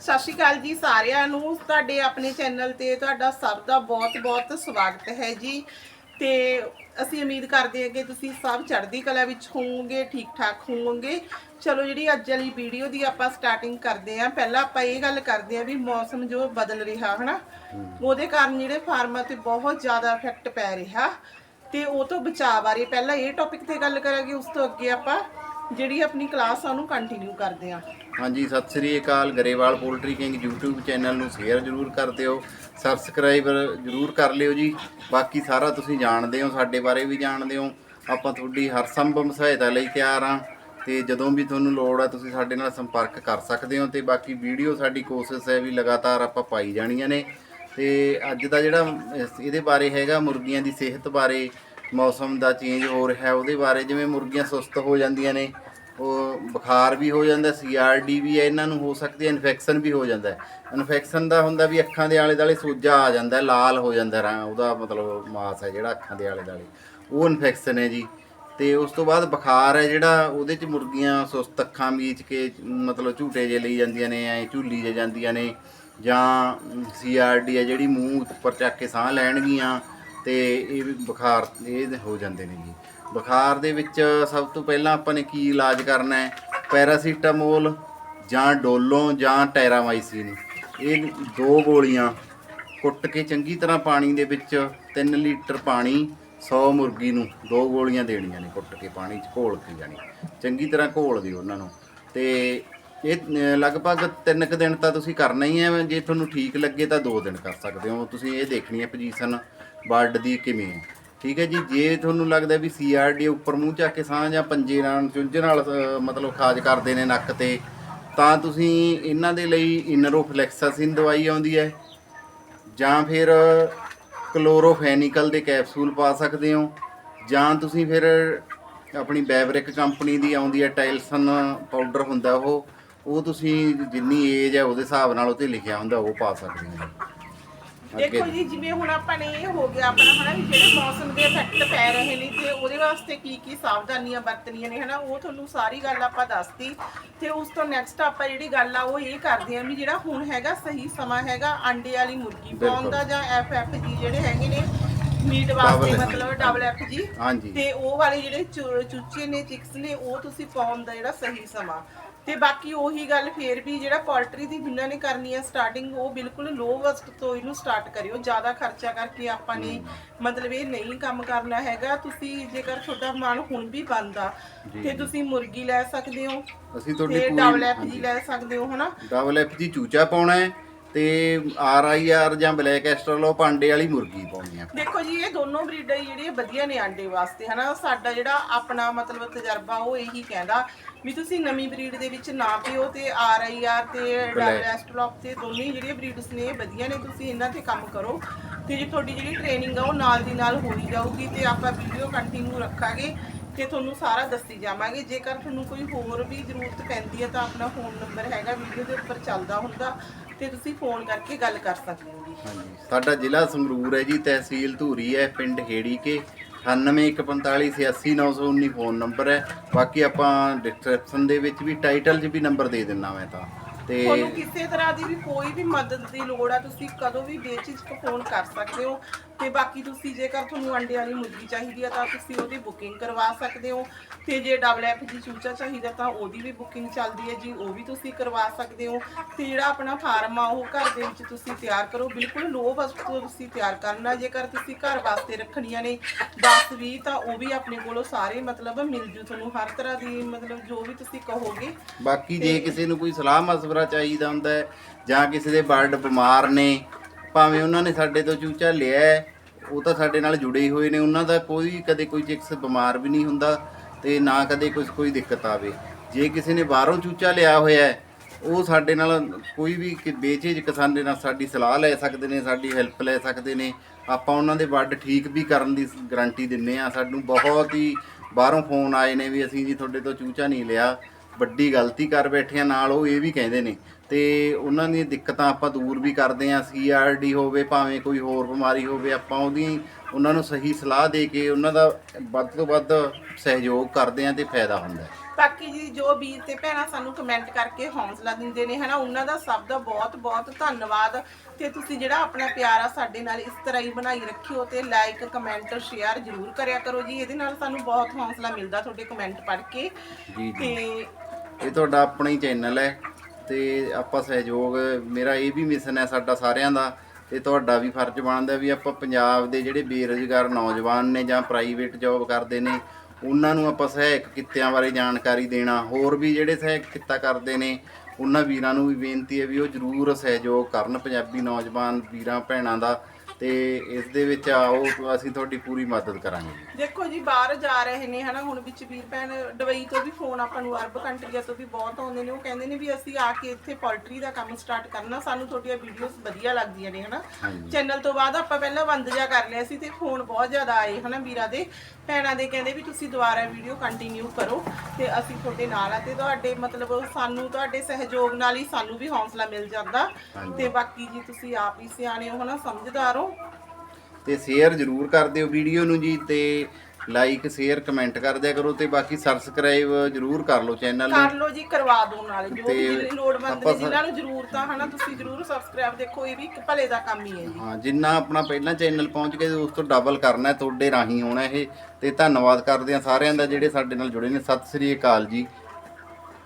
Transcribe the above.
ਸਤਿ ਸ਼੍ਰੀ ਅਕਾਲ ਜੀ ਸਾਰਿਆਂ ਨੂੰ। ਤੁਹਾਡੇ ਆਪਣੇ ਚੈਨਲ ਤੇ ਤੁਹਾਡਾ ਸਭ ਦਾ ਬਹੁਤ-ਬਹੁਤ ਸਵਾਗਤ ਹੈ ਜੀ। ਤੇ ਅਸੀਂ ਉਮੀਦ ਕਰਦੇ ਹਾਂ ਕਿ ਤੁਸੀਂ ਸਭ ਚੜ੍ਹਦੀ ਕਲਾ ਵਿੱਚ ਹੋਵੋਗੇ ਠੀਕ-ਠਾਕ ਹੋਵੋਗੇ। ਚਲੋ ਜਿਹੜੀ ਅੱਜ ਵਾਲੀ ਵੀਡੀਓ ਦੀ ਆਪਾਂ ਸਟਾਰਟਿੰਗ ਕਰਦੇ ਹਾਂ ਪਹਿਲਾਂ ਆਪਾਂ ਇਹ ਗੱਲ ਕਰਦੇ ਹਾਂ ਵੀ ਮੌਸਮ ਜੋ ਬਦਲ ਰਿਹਾ ਹਨਾ? ਉਹਦੇ ਕਾਰਨ ਜਿਹੜੇ ਫਾਰਮਾਂ ਤੇ ਬਹੁਤ ਜ਼ਿਆਦਾ ਇਫੈਕਟ ਪੈ ਰਿਹਾ। ਤੇ ਉਹ ਤੋਂ ਬਚਾਅ ਬਾਰੇ ਪਹਿਲਾਂ ਇਹ ਟੌਪਿਕ ਤੇ ਗੱਲ ਕਰਾਂਗੇ ਉਸ ਤੋਂ ਅੱਗੇ ਆਪਾਂ ਜਿਹੜੀ ਆਪਣੀ ਕਲਾਸ ਆ, ਉਹਨੂੰ ਕੰਟੀਨਿਊ ਕਰਦੇ ਹਾਂ ਹਾਂਜੀ, ਸਤਿ ਸ੍ਰੀ ਅਕਾਲ। Grewal poultry king YouTube channel ਨੂੰ ਸ਼ੇਅਰ ਜਰੂਰ ਕਰ ਦਿਓ। ਸਬਸਕ੍ਰਾਈਬਰ ਜਰੂਰ ਕਰ ਲਿਓ ਜੀ। ਬਾਕੀ ਸਾਰਾ ਤੁਸੀਂ ਜਾਣਦੇ ਹੋ, ਸਾਡੇ ਬਾਰੇ ਵੀ ਜਾਣਦੇ ਹੋ। ਆਪਾਂ ਤੁਹਾਡੀ ਹਰ ਸੰਭਵ ਸਹਾਇਤਾ ਲਈ ਤਿਆਰ ਹਾਂ। ਤੇ ਜਦੋਂ ਵੀ ਤੁਹਾਨੂੰ ਲੋੜ ਆ, ਤੁਸੀਂ ਸਾਡੇ ਨਾਲ ਸੰਪਰਕ ਕਰ ਸਕਦੇ ਹੋ। ਤੇ ਬਾਕੀ ਵੀਡੀਓ ਸਾਡੀ ਕੋਸ਼ਿਸ਼ ਹੈ ਵੀ ਲਗਾਤਾਰ ਆਪਾਂ ਪਾਈ ਜਾਣੀਆਂ ਨੇ। ਤੇ ਅੱਜ ਦਾ ਜਿਹੜਾ ਇਸ- ਇਹਦੇ ਬਾਰੇ ਹੈਗਾ, ਮੁਰਗੀਆਂ ਦੀ ਸਿਹਤ ਬਾਰੇ। ਮੌਸਮ ਦਾ ਚੇਂਜ ਹੋ ਰਿਹਾ ਉਹਦੇ ਬਾਰੇ ਜਿਵੇਂ ਮੁਰਗੀਆਂ ਸੁਸਤ ਹੋ ਜਾਂਦੀਆਂ ਨੇ, ਉਹ ਬੁਖਾਰ ਵੀ ਹੋ ਜਾਂਦਾ ਸੀਆਰਡੀ ਵੀ ਹੈ, ਇਹਨਾਂ ਨੂੰ ਹੋ ਸਕਦੀ ਹੈ ਇਨਫੈਕਸ਼ਨ ਵੀ ਹੋ ਜਾਂਦਾ ਇਨਫੈਕਸ਼ਨ ਦਾ ਹੁੰਦਾ ਵੀ ਅੱਖਾਂ ਦੇ ਆਲੇ ਦਾਲੇ ਸੋਜਾ ਆ ਜਾਂਦਾ ਲਾਲ ਹੋ ਜਾਂਦਾ ਰੰਗ ਉਹਦਾ ਮਤਲਬ ਮਾਸ ਹੈ ਜਿਹੜਾ ਅੱਖਾਂ ਦੇ ਆਲੇ ਦਾਲੇ ਉਹ ਇਨਫੈਕਸ਼ਨ ਹੈ ਜੀ। ਤੇ ਉਸ ਤੋਂ ਬਾਅਦ ਬੁਖਾਰ ਹੈ ਜਿਹੜਾ, ਉਹਦੇ ਚ ਮੁਰਗੀਆਂ ਸੁਸਤ, ਅੱਖਾਂ ਮੀਚ ਕੇ ਮਤਲਬ ਝੂਟੇ ਜੇ ਲਈ ਜਾਂਦੀਆਂ ਨੇ, ਐ ਝੂਲੀ ਜੇ ਜਾਂਦੀਆਂ ਨੇ, ਜਾਂ ਸੀਆਰਡੀ ਹੈ ਜਿਹੜੀ ਮੂੰਹ ਉੱਪਰ ਚੱਕ ਕੇ ਸਾਹ ਲੈਣਗੀਆਂ ਤੇ ਇਹ ਵੀ ਬੁਖਾਰ ਇਹ ਹੋ ਜਾਂਦੇ ਨੇ ਜੀ। ਬੁਖਾਰ ਦੇ ਵਿੱਚ ਸਭ ਤੋਂ ਪਹਿਲਾਂ ਆਪਾਂ ਨੇ ਕੀ ਇਲਾਜ ਕਰਨਾ ਹੈ? ਪੈਰਾਸੀਟਾਮੋਲ ਜਾਂ ਡੋਲੋ ਜਾਂ ਟੈਰਾਮਾਈਸਿਨ। ਇਹ ਦੋ ਗੋਲੀਆਂ ਕੁੱਟ ਕੇ ਚੰਗੀ ਤਰ੍ਹਾਂ ਪਾਣੀ ਦੇ ਵਿੱਚ 3 ਲੀਟਰ ਪਾਣੀ 100 ਮੁਰਗੀ ਨੂੰ ਦੋ ਗੋਲੀਆਂ ਦੇਣੀਆਂ ਨੇ ਕੁੱਟ ਕੇ ਪਾਣੀ 'ਚ ਘੋਲ ਕੇ ਜਾਣੀ। ਚੰਗੀ ਤਰ੍ਹਾਂ ਘੋਲ ਦਿਓ ਉਹਨਾਂ ਨੂੰ। ਤੇ ਇਹ ਅ, ਲਗਭਗ 3 ਕੁ ਦਿਨ ਤਾਂ ਤੁਸੀਂ ਕਰਨਾ ਹੀ ਹੈ ਜੇ ਤੁਹਾਨੂੰ ਠੀਕ ਲੱਗੇ ਤਾਂ 2 ਦਿਨ ਕਰ ਸਕਦੇ ਹੋ। ਤੁਸੀਂ ਇਹ ਦੇਖਣੀ ਹੈ ਪੋਜੀਸ਼ਨ ਬਰਡ ਦੀ ਕਿਵੇਂ ਹੈ। ਠੀਕ ਹੈ ਜੀ ਜੇ ਤੁਹਾਨੂੰ ਲੱਗਦਾ ਵੀ ਸੀਆਰਡੀ ਉੱਪਰ ਮੂੰਹ ਚੱਕ ਕੇ ਸਾਹ ਜਾਂ ਪੰਜੇ ਨਾਲ ਚੁੰਝ ਨਾਲ ਅ, ਮਤਲਬ ਖਾਜ ਕਰਦੇ ਨੇ ਨੱਕ ਤੇ ਤਾਂ ਤੁਸੀਂ ਇਹਨਾਂ ਦੇ ਲਈ ਇਨਰੋਫਲੈਕਸਾਸਿਨ ਦਵਾਈ ਆਉਂਦੀ ਹੈ। ਜਾਂ ਫਿਰ ਕਲੋਰੋਫੈਨਿਕਲ ਦੇ ਕੈਪਸੂਲ ਪਾ ਸਕਦੇ ਹੋ। ਜਾਂ ਤੁਸੀਂ ਫਿਰ ਆਪਣੀ ਬੈਵਰਿਕ ਕੰਪਨੀ ਦੀ ਆਉਂਦੀ ਹੈ ਟਾਇਲਸਨ ਪਾਊਡਰ ਹੁੰਦਾ ਉਹ। ਉਹ ਤੁਸੀਂ ਜਿੰਨੀ ਏਜ ਹੈ ਉਹਦੇ ਹਿਸਾਬ ਨਾਲ ਉਹਤੇ ਲਿਖਿਆ ਹੁੰਦਾ ਉਹ ਪਾ ਸਕਦੇ ਹੋ। ਦੇਖੋ ਜੀ ਜਿਵੇਂ ਹੁਣ ਆਪਾਂ ਨੇ ਇਹ ਹੋ ਗਿਆ ਆਪਣਾ ਹਨਾ ਵੀ ਜਿਹੜੇ ਮੌਸਮ ਦੇ ਇਫੈਕਟ ਪੈ ਰਹੇ ਨੇ ਤੇ ਉਹਦੇ ਵਾਸਤੇ ਕੀ ਕੀ ਸਾਵਧਾਨੀਆਂ ਵਰਤਣੀਆਂ ਨੇ ਹਨਾ ਉਹ ਤੁਹਾਨੂੰ ਸਾਰੀ ਗੱਲ ਆਪਾਂ ਦੱਸਤੀ। ਤੇ ਉਸ ਤੋਂ ਨੈਕਸਟ ਆਪਾਂ ਜਿਹੜੀ ਗੱਲ ਆ ਉਹ ਇਹ ਕਰਦੇ ਆਂ ਵੀ ਜਿਹੜਾ ਹੁਣ ਹੈਗਾ ਸਹੀ ਸਮਾਂ ਹੈਗਾ ਅੰਡੇ ਵਾਲੀ ਮੁਰਗੀ ਪਾਉਣ ਦਾ ਜਾਂ ਐਫਐਫ ਜੀ ਜਿਹੜੇ ਹੈਗੇ ਨੇ ਮੀਟ ਵਾਸਤੇ ਮਤਲਬ ਡਬਲ ਐਫ ਜੀ ਹਾਂਜੀ। ਤੇ ਉਹ ਵਾਲੇ ਜਿਹੜੇ ਚੂਚੇ ਨੇ ਚਿਕਸ ਨੇ ਉਹ ਤੁਸੀਂ ਪਾਉਣ ਦਾ ਜਿਹੜਾ ਸਹੀ ਸਮਾਂ। ਤੇ ਬਾਕੀ ਉਹੀ ਗੱਲ ਫੇਰ ਵੀ ਜਿਹੜਾ ਪੋਲਟਰੀ ਦੀ ਜਿਨ੍ਹਾਂ ਨੇ ਕਰਨੀ ਹੈ ਸਟਾਰਟਿੰਗ ਉਹ ਬਿਲਕੁਲ ਲੋ ਵਸਟ ਤੋਂ ਇਹਨੂੰ ਸਟਾਰਟ ਕਰਿਓ। ਜ਼ਿਆਦਾ ਖਰਚਾ ਕਰਕੇ ਆਪਾਂ ਨੇ ਮਤਲਬ ਇਹ ਨਹੀਂ ਕੰਮ ਕਰਨਾ ਹੈਗਾ। ਤੁਸੀਂ ਜੇਕਰ ਤੁਹਾਡਾ ਮਨ ਹੁਣ ਵੀ ਬੰਦਾ ਤੇ। ਤੁਸੀਂ ਮੁਰਗੀ ਲੈ ਸਕਦੇ ਹੋ ਅਸੀਂ ਤੁਹਾਡੀ ਤੇ ਪੂਰੀ ਡਬਲ ਐਫ ਜੀ ਲੈ ਸਕਦੇ ਹੋ ਹਨਾ? ਡਬਲ ਐਫ ਜੀ ਚੂਚਾ ਪਾਉਣਾ ਹੈ। ਤੇ ਆਰ ਆਈ ਆਰ ਜਾਂ ਬਲੈਕ ਐਸਟਰਲੋ ਪਾਂਡੇ ਵਾਲੀ ਮੁਰਗੀ ਪਾਉਣੀ ਦੇਖੋ ਜੀ ਇਹ ਦੋਨੋਂ ਬਰੀਡਾਂ ਜਿਹੜੀਆਂ ਵਧੀਆ ਨੇ ਆਂਡੇ ਵਾਸਤੇ ਹਨਾ? ਸਾਡਾ ਜਿਹੜਾ ਆਪਣਾ ਮਤਲਬ ਤਜਰਬਾ ਉਹ ਇਹੀ ਕਹਿੰਦਾ ਵੀ ਤੁਸੀਂ ਨਵੀਂ ਬਰੀਡ ਦੇ ਵਿੱਚ ਨਾ ਪਿਓ ਤੇ ਆਰ ਆਈ ਆਰ ਤੇ ਡਬਲ ਐਸਟਰੋਪ ਤੇ ਦੋਨੇ ਜਿਹੜੀਆਂ ਬਰੀਡਸ ਨੇ ਇਹ ਵਧੀਆ ਨੇ ਤੁਸੀਂ ਇਹਨਾਂ ਤੇ ਕੰਮ ਕਰੋ। ਤੇ ਜੇ ਤੁਹਾਡੀ ਜਿਹੜੀ ਟ੍ਰੇਨਿੰਗ ਆ ਉਹ ਨਾਲ ਦੀ ਨਾਲ ਹੋਈ ਜਾਊਗੀ ਤੇ ਆਪਾਂ ਵੀਡੀਓ ਕੰਟੀਨਿਊ ਰੱਖਾਂਗੇ ਤੇ ਤੁਹਾਨੂੰ ਸਾਰਾ ਦੱਸੀ ਜਾਵਾਂਗੇ। ਜੇਕਰ ਤੁਹਾਨੂੰ ਕੋਈ ਹੋਰ ਵੀ ਜ਼ਰੂਰਤ ਪੈਂਦੀ ਹੈ ਤਾਂ ਆਪਣਾ ਫੋਨ ਨੰਬਰ ਹੈਗਾ ਵੀਡੀਓ ਦੇ ਉੱਪਰ ਚੱਲਦਾ ਹੁੰਦਾ। ਤੇ ਤੁਸੀਂ ਫੋਨ ਕਰਕੇ ਗੱਲ ਕਰ ਸਕਦੇ ਹੋ ਜੀ। ਹਾਂਜੀ। ਸਾਡਾ ਜ਼ਿਲ੍ਹਾ ਸੰਗਰੂਰ ਹੈ ਜੀ, ਤਹਿਸੀਲ ਧੂਰੀ ਹੈ, ਪਿੰਡ ਹੇੜੀ ਕੇ 9815486919 ਫੋਨ ਨੰਬਰ ਹੈ। ਬਾਕੀ ਆਪਾਂ ਡਿਸਕ੍ਰਿਪਸ਼ਨ ਦੇ ਵਿੱਚ ਵੀ ਟਾਈਟਲ 'ਚ ਵੀ ਨੰਬਰ ਦੇ ਦਿੰਨਾ ਮੈਂ ਤਾਂ। ਤੇ ਤੁਹਾਨੂੰ ਕਿਸੇ ਤਰ੍ਹਾਂ ਦੀ ਵੀ ਕੋਈ ਵੀ ਮਦਦ ਦੀ ਲੋੜ ਆ ਤੁਸੀਂ ਕਦੋਂ ਵੀ ਬੇਝਿਜਕ ਫੋਨ ਕਰ ਸਕਦੇ ਹੋ। ਤੇ ਬਾਕੀ ਤੁਸੀਂ ਜੇਕਰ ਤੁਹਾਨੂੰ ਅੰਡੇ ਵਾਲੀ ਮੁਰਗੀ ਚਾਹੀਦੀ ਆ ਤਾਂ ਤੁਸੀਂ ਉਹਦੀ ਬੁਕਿੰਗ ਕਰਵਾ ਸਕਦੇ ਹੋ। ਤੇ ਜੇ ਡਬਲ ਐਫ ਜੀ ਚੂਚਾ ਚਾਹੀਦਾ ਤਾਂ ਉਹਦੀ ਵੀ ਬੁਕਿੰਗ ਚੱਲਦੀ ਹੈ ਜੀ ਉਹ ਵੀ ਤੁਸੀਂ ਕਰਵਾ ਸਕਦੇ ਹੋ। ਤੇ ਜਿਹੜਾ ਆਪਣਾ ਫਾਰਮ ਆ ਉਹ ਘਰ ਦੇ ਵਿੱਚ ਤੁਸੀਂ ਤਿਆਰ ਕਰੋ। ਬਿਲਕੁਲ ਲੋ ਬਜਟ ਤੋਂ ਤੁਸੀਂ ਤਿਆਰ ਕਰਨਾ ਜੇਕਰ ਤੁਸੀਂ ਘਰ ਵਾਸਤੇ ਰੱਖਣੀਆਂ ਨੇ 10 20 ਤਾਂ ਉਹ ਵੀ ਆਪਣੇ ਕੋਲੋਂ ਸਾਰੇ ਮਤਲਬ ਮਿਲ ਜੂ ਤੁਹਾਨੂੰ ਹਰ ਤਰ੍ਹਾਂ ਦੀ ਮਤਲਬ ਜੋ ਵੀ ਤੁਸੀਂ ਕਹੋਗੇ। ਬਾਕੀ ਜੇ ਕਿਸੇ ਨੂੰ ਕੋਈ ਸਲਾਹ ਮਸ਼ਵਰਾ ਚਾਹੀਦਾ ਹੁੰਦਾ ਹੈ, ਜਾਂ ਕਿਸੇ ਦੇ ਬਰਡ ਬਿਮਾਰ ਨੇ, ਭਾਵੇਂ ਉਹਨਾਂ ਨੇ ਸਾਡੇ ਤੋਂ ਚੂਚਾ ਲਿਆ ਉਹ ਤਾਂ ਸਾਡੇ ਨਾਲ ਜੁੜੇ ਹੋਏ ਨੇ, ਉਹਨਾਂ ਦਾ ਕੋਈ ਕਦੇ ਕੋਈ ਚਿਕਸ ਬਿਮਾਰ ਵੀ ਨਹੀਂ ਹੁੰਦਾ ਤੇ ਨਾ ਕਦੇ ਕੁਝ ਕੋਈ ਦਿੱਕਤ ਆਵੇ। ਜੇ ਕਿਸੇ ਨੇ ਬਾਹਰੋਂ ਚੂਚਾ ਲਿਆ ਹੋਇਆ ਹੈ, ਉਹ ਸਾਡੇ ਨਾਲ ਕੋਈ ਵੀ ਬੇਚੇਜ ਕਿਸਾਨ ਦੇ ਨਾਲ ਸਾਡੀ ਸਲਾਹ ਲੈ ਸਕਦੇ ਨੇ, ਸਾਡੀ ਹੈਲਪ ਲੈ ਸਕਦੇ ਨੇ, ਆਪਾਂ ਉਹਨਾਂ ਦੇ ਬਰਡ ਠੀਕ ਵੀ ਕਰਨ ਦੀ ਗਾਰੰਟੀ ਦਿੰਨੇ ਆ ਸਾਨੂੰ ਬਹੁਤ ਹੀ ਬਾਹਰੋਂ ਫੋਨ ਆਏ ਨੇ ਵੀ ਅਸੀਂ ਜੀ ਤੁਹਾਡੇ ਤੋਂ ਚੂਚਾ ਨਹੀਂ ਲਿਆ। ਵੱਡੀ ਗਲਤੀ ਕਰ ਬੈਠੇ ਆ ਨਾਲ ਉਹ ਇਹ ਵੀ ਕਹਿੰਦੇ ਨੇ। ਤੇ ਉਹਨਾਂ ਦੀਆਂ ਦਿੱਕਤਾਂ ਆਪਾਂ ਦੂਰ ਵੀ ਕਰਦੇ ਆ ਸੀਆਰਡੀ ਹੋਵੇ ਭਾਵੇਂ ਕੋਈ ਹੋਰ ਬਿਮਾਰੀ ਹੋਵੇ ਆਪਾਂ ਉਹਦੀ ਉਹਨਾਂ ਨੂੰ ਸਹੀ ਸਲਾਹ ਦੇ ਕੇ ਉਹਨਾਂ ਦਾ ਵੱਧ ਤੋਂ ਵੱਧ ਸਹਿਯੋਗ ਕਰਦੇ ਆ ਤੇ ਫਾਇਦਾ ਹੁੰਦਾ ਹੈ। ਬਾਕੀ ਜੀ ਜੋ ਵੀਰ ਤੇ ਭੈਣਾਂ ਸਾਨੂੰ ਕਮੈਂਟ ਕਰਕੇ ਹੌਸਲਾ ਦਿੰਦੇ ਨੇ ਹਨਾ ਉਹਨਾਂ ਦਾ ਸਭ ਦਾ ਬਹੁਤ ਬਹੁਤ ਧੰਨਵਾਦ। ਤੇ ਤੁਸੀਂ ਜਿਹੜਾ ਆਪਣਾ ਪਿਆਰ ਆ ਸਾਡੇ ਨਾਲ ਇਸ ਤਰ੍ਹਾਂ ਹੀ ਬਣਾਈ ਰੱਖਿਓ ਤੇ ਲਾਈਕ ਕਮੈਂਟ ਸ਼ੇਅਰ ਜ਼ਰੂਰ ਕਰਿਆ ਕਰੋ ਜੀ। ਇਹਦੇ ਨਾਲ ਸਾਨੂੰ ਬਹੁਤ ਹੌਸਲਾ ਮਿਲਦਾ ਤੁਹਾਡੇ ਕਮੈਂਟ ਪੜ੍ਹ ਕੇ। ਤੇ ਇਹ ਤੁਹਾਡਾ ਆਪਣਾ ਹੀ ਚੈਨਲ ਹੈ ਤੇ ਆਪਾਂ ਸਹਿਯੋਗ, ਮੇਰਾ ਇਹ ਵੀ ਮਿਸ਼ਨ ਹੈ ਸਾਡਾ ਸਾਰਿਆਂ ਦਾ ਤੇ ਤੁਹਾਡਾ ਵੀ ਫਰਜ਼ ਬਣਦਾ ਵੀ ਆਪਾਂ ਪੰਜਾਬ ਦੇ ਜਿਹੜੇ ਬੇਰੁਜ਼ਗਾਰ ਨੌਜਵਾਨ ਨੇ ਜਾਂ ਪ੍ਰਾਈਵੇਟ ਜੌਬ ਕਰਦੇ ਨੇ, ਉਹਨਾਂ ਨੂੰ ਆਪਾਂ ਸਹਾਇਕ ਕਿੱਤਿਆਂ ਬਾਰੇ ਜਾਣਕਾਰੀ ਦੇਣਾ, ਹੋਰ ਵੀ ਜਿਹੜੇ ਸਹਾਇਕ ਕਿੱਤਾ ਕਰਦੇ ਨੇ, ਉਹਨਾਂ ਵੀਰਾਂ ਨੂੰ ਵੀ ਬੇਨਤੀ ਹੈ ਵੀ ਉਹ ਜ਼ਰੂਰ ਸਹਿਯੋਗ ਕਰਨ ਪੰਜਾਬੀ ਨੌਜਵਾਨ ਵੀਰਾਂ, ਭੈਣਾਂ ਦਾ ਤੇ ਇਸ ਦੇ ਵਿੱਚ ਆਓ, ਅਸੀਂ ਤੁਹਾਡੀ ਪੂਰੀ ਮਦਦ ਕਰਾਂਗੇ। ਦੇਖੋ ਜੀ ਬਾਹਰ ਜਾ ਰਹੇ ਨੇ ਹਨਾ ਹੁਣ ਵਿੱਚ ਵੀਰ ਭੈਣ ਦੁਬਈ ਤੋਂ ਵੀ ਫੋਨ ਆਪਾਂ ਨੂੰ ਅਰਬ ਕੰਟਰੀਆਂ ਤੋਂ ਵੀ ਬਹੁਤ ਆਉਂਦੇ ਨੇ। ਉਹ ਕਹਿੰਦੇ ਨੇ ਵੀ ਅਸੀਂ ਆ ਕੇ ਇੱਥੇ ਪੋਲਟਰੀ ਦਾ ਕੰਮ ਸਟਾਰਟ ਕਰਨਾ ਸਾਨੂੰ ਤੁਹਾਡੀਆਂ ਵੀਡੀਓਜ਼ ਵਧੀਆ ਲੱਗਦੀਆਂ ਨੇ ਹਨਾ। ਚੈਨਲ ਤੋਂ ਬਾਅਦ ਆਪਾਂ ਪਹਿਲਾਂ ਬੰਦ ਜਾ ਕਰ ਲਿਆ ਸੀ ਤੇ ਫੋਨ ਬਹੁਤ ਜ਼ਿਆਦਾ ਆਏ ਹਨਾ ਵੀਰਾਂ ਦੇ। ਭੈਣਾਂ ਦੇ ਕਹਿੰਦੇ ਵੀ ਤੁਸੀਂ ਦੁਬਾਰਾ ਵੀਡੀਓ ਕੰਟੀਨਿਊ ਕਰੋ ਤੇ ਅਸੀਂ ਤੁਹਾਡੇ ਨਾਲ ਆ ਤੇ ਤੁਹਾਡੇ ਮਤਲਬ ਸਾਨੂੰ ਤੁਹਾਡੇ ਸਹਿਯੋਗ ਨਾਲ ਹੀ ਸਾਨੂੰ ਵੀ ਹੌਸਲਾ ਮਿਲ ਜਾਂਦਾ। ਤੇ ਬਾਕੀ ਜੀ ਤੁਸੀਂ ਆਪ ਹੀ ਸਿਆਣੇ ਹੋ ਹਨਾ ਸਮਝਦਾਰ ਹੋ। ਤੇ ਸ਼ੇਅਰ ਜ਼ਰੂਰ ਕਰ ਦਿਓ ਵੀਡੀਓ ਨੂੰ ਜੀ ਤੇ ਲਾਈਕ ਸ਼ੇਅਰ ਕਮੈਂਟ ਕਰ ਦਿਆ ਕਰੋ ਤੇ ਬਾਕੀ ਸਬਸਕ੍ਰਾਈਬ ਜ਼ਰੂਰ ਕਰ ਲਓ ਚੈਨਲ ਨੂੰ। ਕਰ ਲਓ ਜੀ ਕਰਵਾ ਦਿਓ ਨਾਲ ਜੋ ਵੀ ਤੇ ਜਿਹਨੇ ਲੋੜਵੰਦ ਨੇ ਆਪਾਂ ਸ- ਜਿਨ੍ਹਾਂ ਨੂੰ ਜ਼ਰੂਰਤ ਆ ਹਨਾ ਤੁਸੀਂ ਜ਼ਰੂਰ ਸਬਸਕ੍ਰਾਈਬ ਦੇਖੋ ਇਹ ਵੀ ਇੱਕ ਭਲੇ ਦਾ ਕੰਮ ਹੀ ਹੈ ਜੀ। ਹਾਂ ਜਿੰਨਾ ਆਪਣਾ ਪਹਿਲਾਂ ਚੈਨਲ ਪਹੁੰਚ ਕੇ ਉਸ ਤੋਂ ਡਬਲ ਕਰਨਾ ਹੈ, ਤੁਹਾਡੇ ਰਾਹੀਂ ਹੋਣਾ ਇਹ। ਤੇ ਧੰਨਵਾਦ ਕਰਦੇ ਆ ਸਾਰਿਆਂ ਦਾ ਜਿਹੜੇ ਸਾਡੇ ਨਾਲ ਜੁੜੇ ਨੇ। ਸਤਿ ਸ੍ਰੀ ਅਕਾਲ ਜੀ।